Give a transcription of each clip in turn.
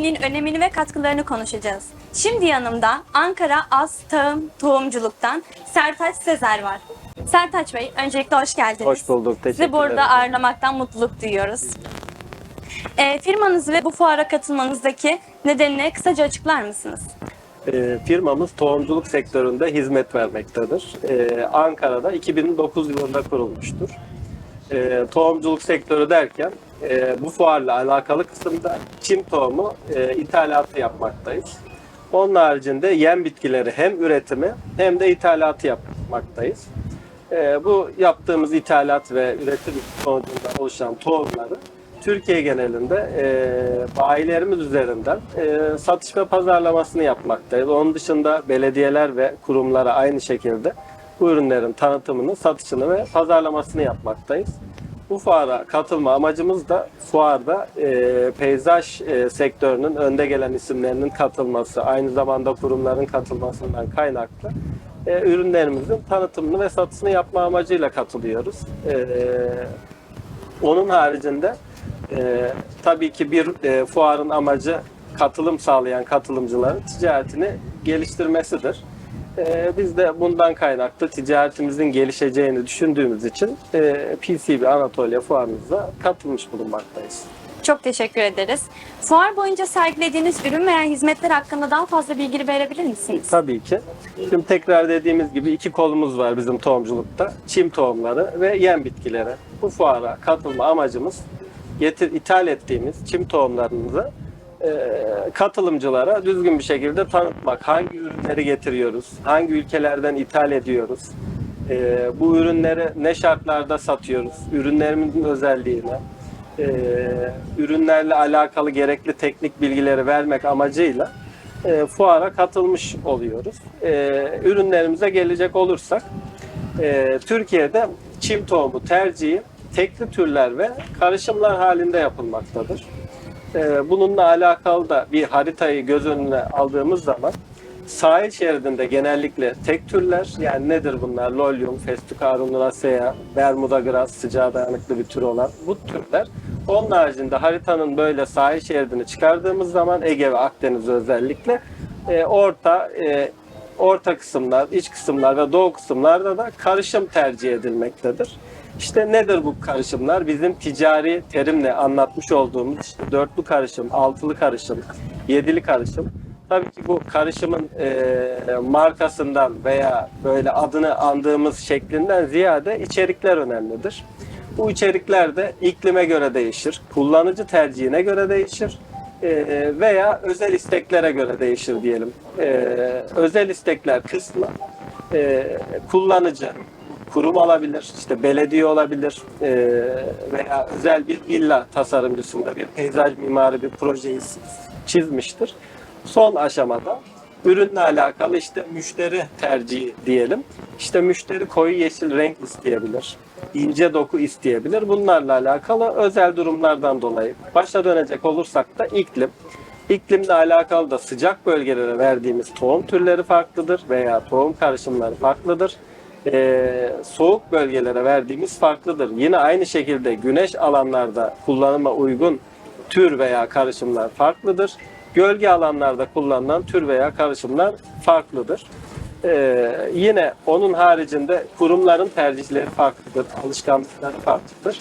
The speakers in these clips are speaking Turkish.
etkinliğin önemini ve katkılarını konuşacağız. Şimdi yanımda Ankara Az Tahım Tohumculuk'tan Sertaç Sezer var. Sertaç Bey, öncelikle hoş geldiniz. Hoş bulduk. Teşekkür Sizi burada ederim. ağırlamaktan mutluluk duyuyoruz. E, firmanızı ve bu fuara katılmanızdaki nedenini kısaca açıklar mısınız? Ee, firmamız tohumculuk sektöründe hizmet vermektedir. Ee, Ankara'da 2009 yılında kurulmuştur. Ee, tohumculuk sektörü derken e, bu fuarla alakalı kısımda çim tohumu e, ithalatı yapmaktayız. Onun haricinde yem bitkileri hem üretimi hem de ithalatı yapmaktayız. Ee, bu yaptığımız ithalat ve üretim sonucunda oluşan tohumları Türkiye genelinde e, bayilerimiz üzerinden e, satış ve pazarlamasını yapmaktayız. Onun dışında belediyeler ve kurumlara aynı şekilde bu ürünlerin tanıtımını, satışını ve pazarlamasını yapmaktayız. Bu fuara katılma amacımız da fuarda e, peyzaj e, sektörünün önde gelen isimlerinin katılması, aynı zamanda kurumların katılmasından kaynaklı e, ürünlerimizin tanıtımını ve satışını yapma amacıyla katılıyoruz. E, onun haricinde e, tabii ki bir e, fuarın amacı katılım sağlayan katılımcıların ticaretini geliştirmesidir. E, biz de bundan kaynaklı ticaretimizin gelişeceğini düşündüğümüz için e, PCB Anatolia fuarımıza katılmış bulunmaktayız. Çok teşekkür ederiz. Fuar boyunca sergilediğiniz ürün veya hizmetler hakkında daha fazla bilgi verebilir misiniz? Tabii ki. Şimdi tekrar dediğimiz gibi iki kolumuz var bizim tohumculukta. Çim tohumları ve yem bitkileri. Bu fuara katılma amacımız getir, ithal ettiğimiz çim tohumlarımızı katılımcılara düzgün bir şekilde tanıtmak. Hangi ürünleri getiriyoruz? Hangi ülkelerden ithal ediyoruz? E, bu ürünleri ne şartlarda satıyoruz? Ürünlerimizin özelliğini, e, ürünlerle alakalı gerekli teknik bilgileri vermek amacıyla fuara katılmış oluyoruz. Ürünlerimize gelecek olursak, Türkiye'de çim tohumu tercihi tekli türler ve karışımlar halinde yapılmaktadır. E, bununla alakalı da bir haritayı göz önüne aldığımız zaman sahil şeridinde genellikle tek türler yani nedir bunlar? Lolium, Festuca arundinacea, Bermuda grass sıcağa dayanıklı bir tür olan bu türler. Onun haricinde haritanın böyle sahil şeridini çıkardığımız zaman Ege ve Akdeniz özellikle e, orta e, orta kısımlar, iç kısımlar ve doğu kısımlarda da karışım tercih edilmektedir. İşte nedir bu karışımlar? Bizim ticari terimle anlatmış olduğumuz işte dörtlü karışım, altılı karışım, yedili karışım. Tabii ki bu karışımın e, markasından veya böyle adını andığımız şeklinden ziyade içerikler önemlidir. Bu içerikler de iklime göre değişir, kullanıcı tercihine göre değişir e, veya özel isteklere göre değişir diyelim. E, özel istekler kısmı e, kullanıcı, kurum olabilir, işte belediye olabilir e, veya özel bir villa tasarımcısında bir peyzaj mimarı bir projeyi çizmiştir. Son aşamada ürünle alakalı işte müşteri tercihi diyelim. İşte müşteri koyu yeşil renk isteyebilir, ince doku isteyebilir. Bunlarla alakalı özel durumlardan dolayı başa dönecek olursak da iklim. İklimle alakalı da sıcak bölgelere verdiğimiz tohum türleri farklıdır veya tohum karışımları farklıdır. Ee, soğuk bölgelere verdiğimiz farklıdır. Yine aynı şekilde güneş alanlarda kullanıma uygun tür veya karışımlar farklıdır. Gölge alanlarda kullanılan tür veya karışımlar farklıdır. Ee, yine onun haricinde kurumların tercihleri farklıdır, alışkanlıkları farklıdır.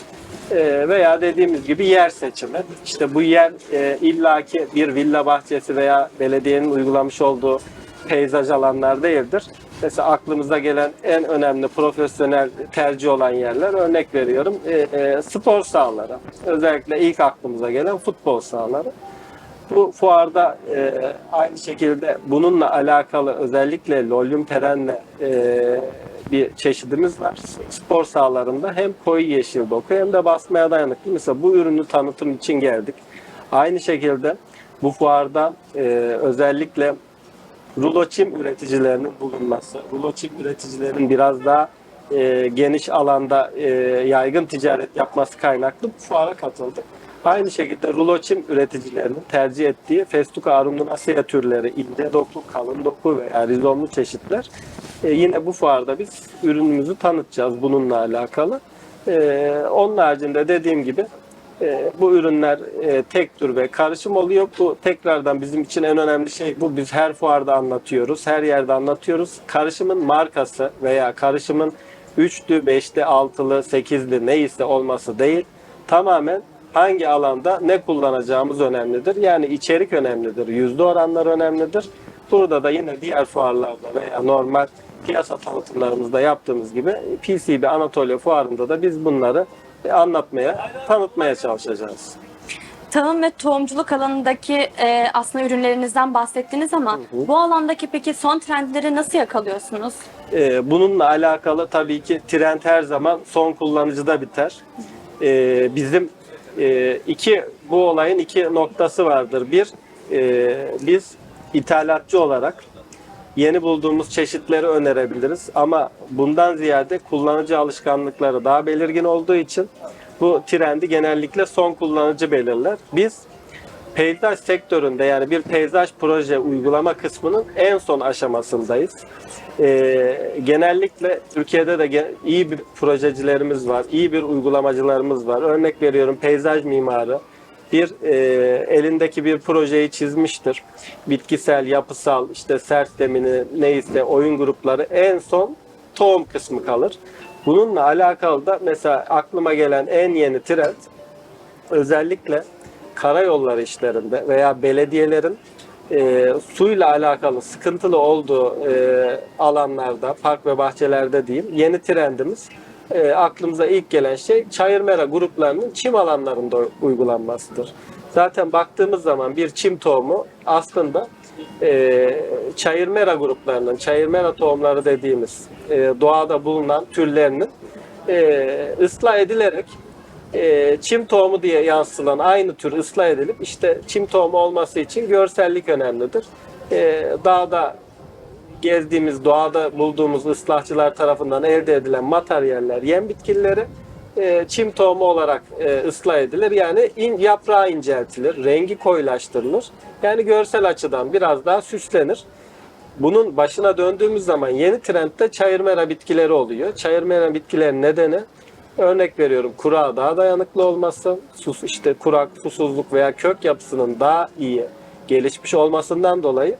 Ee, veya dediğimiz gibi yer seçimi. İşte bu yer e, illaki bir villa bahçesi veya belediyenin uygulamış olduğu peyzaj alanlar değildir. Mesela aklımıza gelen en önemli profesyonel tercih olan yerler örnek veriyorum e, e, spor sahaları. Özellikle ilk aklımıza gelen futbol sahaları. Bu fuarda e, aynı şekilde bununla alakalı özellikle lolyum perenle e, bir çeşidimiz var. Spor sahalarında hem koyu yeşil doku hem de basmaya dayanıklı. Mesela bu ürünü tanıtım için geldik. Aynı şekilde bu fuarda e, özellikle rulo çim üreticilerinin bulunması, rulo çim üreticilerin biraz daha e, geniş alanda e, yaygın ticaret yapması kaynaklı bu fuara katıldık. Aynı şekilde rulo çim üreticilerinin tercih ettiği Festuca arundinacea türleri, ince doku, kalın doku veya rizomlu çeşitler e, yine bu fuarda biz ürünümüzü tanıtacağız bununla alakalı. E, onun haricinde dediğim gibi E, bu ürünler e, tek tür ve karışım oluyor. Bu tekrardan bizim için en önemli şey bu. Biz her fuarda anlatıyoruz, her yerde anlatıyoruz. Karışımın markası veya karışımın 3'lü, 5'li, 6'lı, 8'li neyse olması değil. Tamamen hangi alanda ne kullanacağımız önemlidir. Yani içerik önemlidir, yüzde oranlar önemlidir. Burada da yine diğer fuarlarda veya normal piyasa tanıtımlarımızda yaptığımız gibi PCB Anatolia fuarında da biz bunları anlatmaya, tanıtmaya çalışacağız. Tahım ve tohumculuk alanındaki e, aslında ürünlerinizden bahsettiniz ama bu alandaki peki son trendleri nasıl yakalıyorsunuz? Ee, bununla alakalı tabii ki trend her zaman son kullanıcıda biter. Ee, bizim e, iki bu olayın iki noktası vardır. Bir, e, biz ithalatçı olarak yeni bulduğumuz çeşitleri önerebiliriz ama bundan ziyade kullanıcı alışkanlıkları daha belirgin olduğu için bu trendi genellikle son kullanıcı belirler. Biz peyzaj sektöründe yani bir peyzaj proje uygulama kısmının en son aşamasındayız. Ee, genellikle Türkiye'de de iyi bir projecilerimiz var, iyi bir uygulamacılarımız var. Örnek veriyorum peyzaj mimarı bir e, elindeki bir projeyi çizmiştir. Bitkisel, yapısal, işte sert zemini neyse oyun grupları en son tohum kısmı kalır. Bununla alakalı da mesela aklıma gelen en yeni trend özellikle karayolları işlerinde veya belediyelerin e, suyla alakalı sıkıntılı olduğu e, alanlarda, park ve bahçelerde diyeyim, yeni trendimiz e, aklımıza ilk gelen şey çayır mera gruplarının çim alanlarında uygulanmasıdır. Zaten baktığımız zaman bir çim tohumu aslında e, çayır mera gruplarının, çayır mera tohumları dediğimiz e, doğada bulunan türlerinin e, ıslah edilerek e, çim tohumu diye yansılan aynı tür ıslah edilip işte çim tohumu olması için görsellik önemlidir. E, dağda gezdiğimiz, doğada bulduğumuz ıslahçılar tarafından elde edilen materyaller, yem bitkileri e, çim tohumu olarak e, ıslah edilir. Yani in, yaprağı inceltilir, rengi koyulaştırılır. Yani görsel açıdan biraz daha süslenir. Bunun başına döndüğümüz zaman yeni trendde çayır mera bitkileri oluyor. Çayır mera bitkilerin nedeni örnek veriyorum kurağa daha dayanıklı olması, sus işte kurak, susuzluk veya kök yapısının daha iyi gelişmiş olmasından dolayı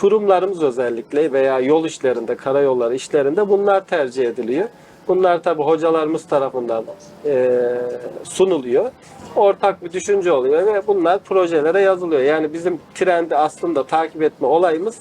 kurumlarımız özellikle veya yol işlerinde, karayolları işlerinde bunlar tercih ediliyor. Bunlar tabi hocalarımız tarafından e, sunuluyor. Ortak bir düşünce oluyor ve bunlar projelere yazılıyor. Yani bizim trendi aslında takip etme olayımız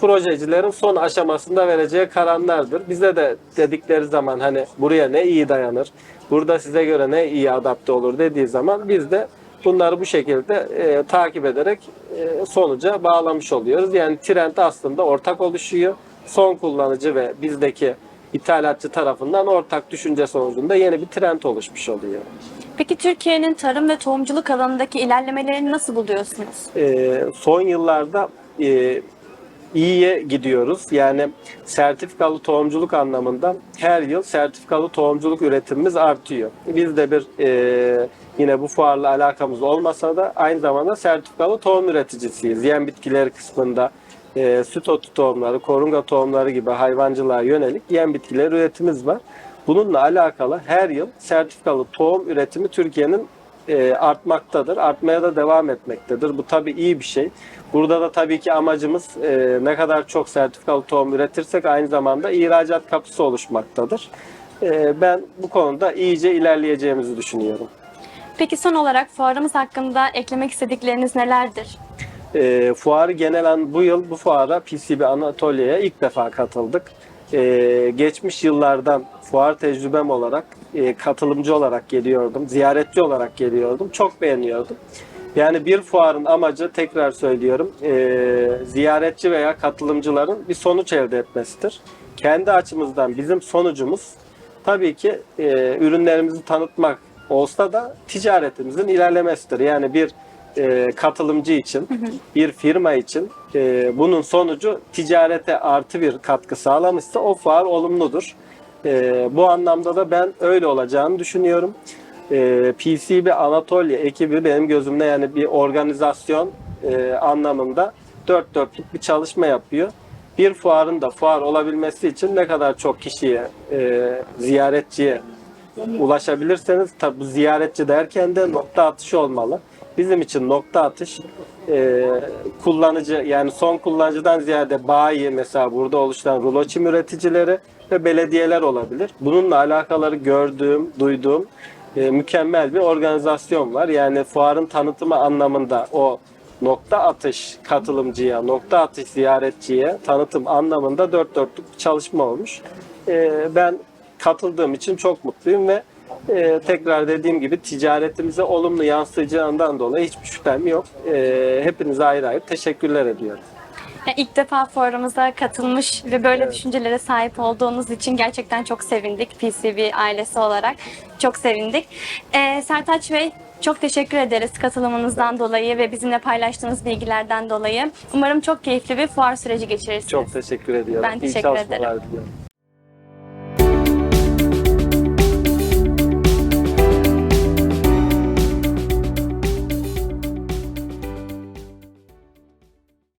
projecilerin son aşamasında vereceği kararlardır. Bize de dedikleri zaman hani buraya ne iyi dayanır, burada size göre ne iyi adapte olur dediği zaman biz de bunları bu şekilde e, takip ederek e, sonuca bağlamış oluyoruz. Yani trend aslında ortak oluşuyor. Son kullanıcı ve bizdeki ithalatçı tarafından ortak düşünce sonucunda yeni bir trend oluşmuş oluyor. Peki Türkiye'nin tarım ve tohumculuk alanındaki ilerlemelerini nasıl buluyorsunuz? e, son yıllarda e, iyiye gidiyoruz. Yani sertifikalı tohumculuk anlamında her yıl sertifikalı tohumculuk üretimimiz artıyor. Biz de bir e, yine bu fuarla alakamız olmasa da aynı zamanda sertifikalı tohum üreticisiyiz. Yem bitkileri kısmında e, süt otu tohumları, korunga tohumları gibi hayvancılığa yönelik yem bitkileri üretimimiz var. Bununla alakalı her yıl sertifikalı tohum üretimi Türkiye'nin e, artmaktadır. Artmaya da devam etmektedir. Bu tabii iyi bir şey. Burada da tabii ki amacımız e, ne kadar çok sertifikalı tohum üretirsek aynı zamanda ihracat kapısı oluşmaktadır. E, ben bu konuda iyice ilerleyeceğimizi düşünüyorum. Peki son olarak fuarımız hakkında eklemek istedikleriniz nelerdir? E, fuarı genel an bu yıl bu fuara PCB Anatolia'ya ilk defa katıldık. E, geçmiş yıllardan fuar tecrübem olarak e, katılımcı olarak geliyordum, ziyaretçi olarak geliyordum. Çok beğeniyordum. Yani bir fuarın amacı tekrar söylüyorum e, ziyaretçi veya katılımcıların bir sonuç elde etmesidir. Kendi açımızdan bizim sonucumuz tabii ki e, ürünlerimizi tanıtmak olsa da ticaretimizin ilerlemesidir. Yani bir e, katılımcı için, bir firma için e, bunun sonucu ticarete artı bir katkı sağlamışsa o fuar olumludur. E, bu anlamda da ben öyle olacağını düşünüyorum. E, PCB Anatolia ekibi benim gözümde yani bir organizasyon e, anlamında dört dörtlük bir çalışma yapıyor. Bir fuarın da fuar olabilmesi için ne kadar çok kişiye, e, ziyaretçiye ulaşabilirseniz tabi bu ziyaretçi derken de nokta atışı olmalı. Bizim için nokta atış e, kullanıcı yani son kullanıcıdan ziyade bayi mesela burada oluşturan rulo çim üreticileri ve belediyeler olabilir. Bununla alakaları gördüğüm, duyduğum e, mükemmel bir organizasyon var. Yani fuarın tanıtımı anlamında o nokta atış katılımcıya, nokta atış ziyaretçiye tanıtım anlamında dört dörtlük bir çalışma olmuş. E, ben katıldığım için çok mutluyum ve e, tekrar dediğim gibi ticaretimize olumlu yansıyacağından dolayı hiçbir şüphem yok. E, hepinize ayrı ayrı teşekkürler ediyorum. Yani ilk defa fuarımıza katılmış ve böyle düşüncelere sahip olduğunuz için gerçekten çok sevindik PCB ailesi olarak. Çok sevindik. Ee, Sertaç Bey çok teşekkür ederiz katılımınızdan dolayı ve bizimle paylaştığınız bilgilerden dolayı. Umarım çok keyifli bir fuar süreci geçirirsiniz. Çok teşekkür ediyorum. Ben İyi teşekkür çalışmalar ederim. diliyorum.